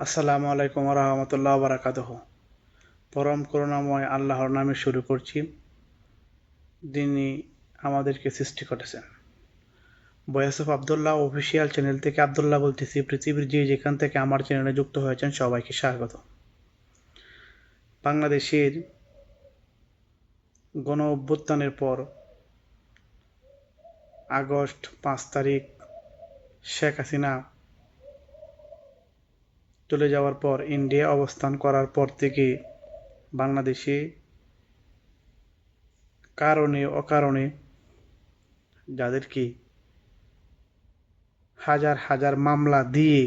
আসসালামু আলাইকুম রহমতুল্লাহ বারাকাতহ। পরম করুণাময় আল্লাহর নামে শুরু করছি। যিনি আমাদেরকে সৃষ্টি করেছেন। Voice of Abdullah official channel থেকে আবদুল্লাহ বলতেছি, পৃথিবীর যে যেখান থেকে আমার চ্যানেলে যুক্ত হয়েছেন, সবাইকে স্বাগত। বাংলাদেশের গণ অভ্যুত্থানের পর আগস্ট পাঁচ তারিখ শেখ হাসিনা চলে যাওয়ার পর ইন্ডিয়া অবস্থান করার পর থেকে বাংলাদেশে কারণে অকারণে যাদেরকে হাজার হাজার মামলা দিয়ে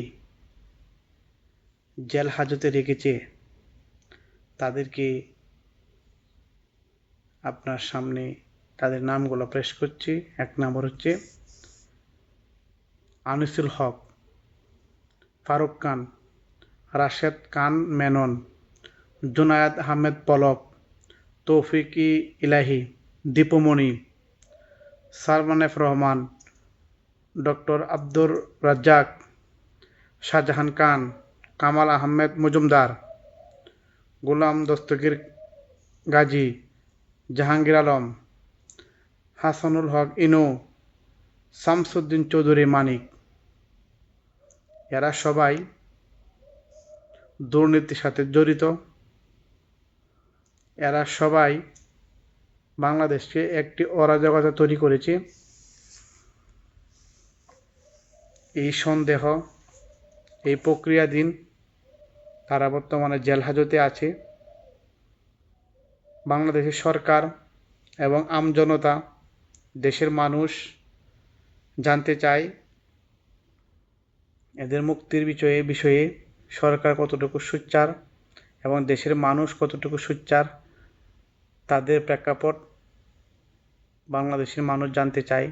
জেল হাজতে রেখেছে, তাদেরকে আপনার সামনে তাদের নামগুলো প্রেস করছি। এক নম্বর হচ্ছে আনিসুল হক, ফারুক খান রাশেদ খান মেনন, জুনায়েদ আহমেদ পলক, তৌফিকি ইলাহি, দীপমণি, সালমানেফ রহমান, ডক্টর আব্দুর রাজ্জাক, শাহজাহান খান, কামাল আহমেদ মজুমদার, গোলাম দস্তগীর গাজী, জাহাঙ্গীর আলম, হাসানুল হক ইনু, শামসুদ্দিন চৌধুরী মানিক। এরা সবাই দুর্নীতির সাথে জড়িত। এরা সবাই বাংলাদেশকে একটি অরাজকতা তৈরি করেছে। এই সন্দেহ, এই প্রক্রিয়াধীন, তারা বর্তমানে জেল হাজতে আছে। বাংলাদেশের সরকার এবং আমজনতা দেশের মানুষ জানতে চায়, এদের মুক্তির বিষয়ে বিষয়ে সরকার কতটুকু সোচ্চার এবং দেশের মানুষ কতটুকু সোচ্চার তাদের প্রেক্ষাপট বাংলাদেশের মানুষ জানতে চায়।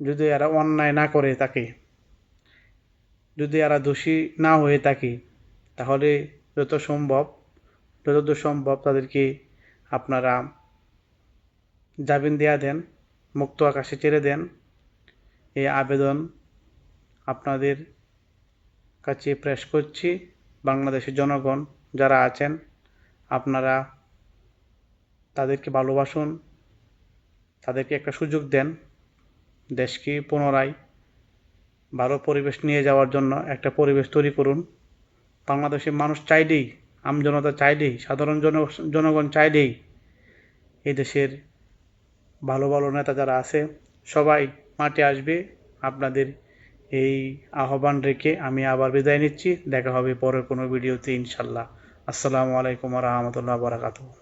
যদি এরা অন্যায় না করে থাকে যদি এরা দোষী না হয়ে থাকে, তাহলে যত সম্ভব, যতদূর সম্ভব তাদেরকে আপনারা জামিন দেয়া দেন, মুক্ত আকাশে ছেড়ে দেন। এই আবেদন আপনাদের কাছে প্রেস করছি। বাংলাদেশের জনগণ যারা আছেন, আপনারা তাদেরকে ভালোবাসুন, তাদেরকে একটা সুযোগ দেন, দেশকে পুনরায় ভালো পরিবেশ নিয়ে যাওয়ার জন্য একটা পরিবেশ তৈরি করুন। বাংলাদেশের মানুষ চাইলেই আমজনতা চাইলেই, সাধারণ জন, জনগণ চাইলেই এই দেশের ভালো ভালো নেতা যারা আছে, সবাই মাঠে আসবে, আপনাদের এই আহ্বান রেখে আমি আবার বিদায় নিচ্ছি। দেখা হবে পরের কোনো ভিডিওতে ইনশাল্লাহ। আসসালামু আলাইকুম রহমতুল্লাহ বারাকাতুহ।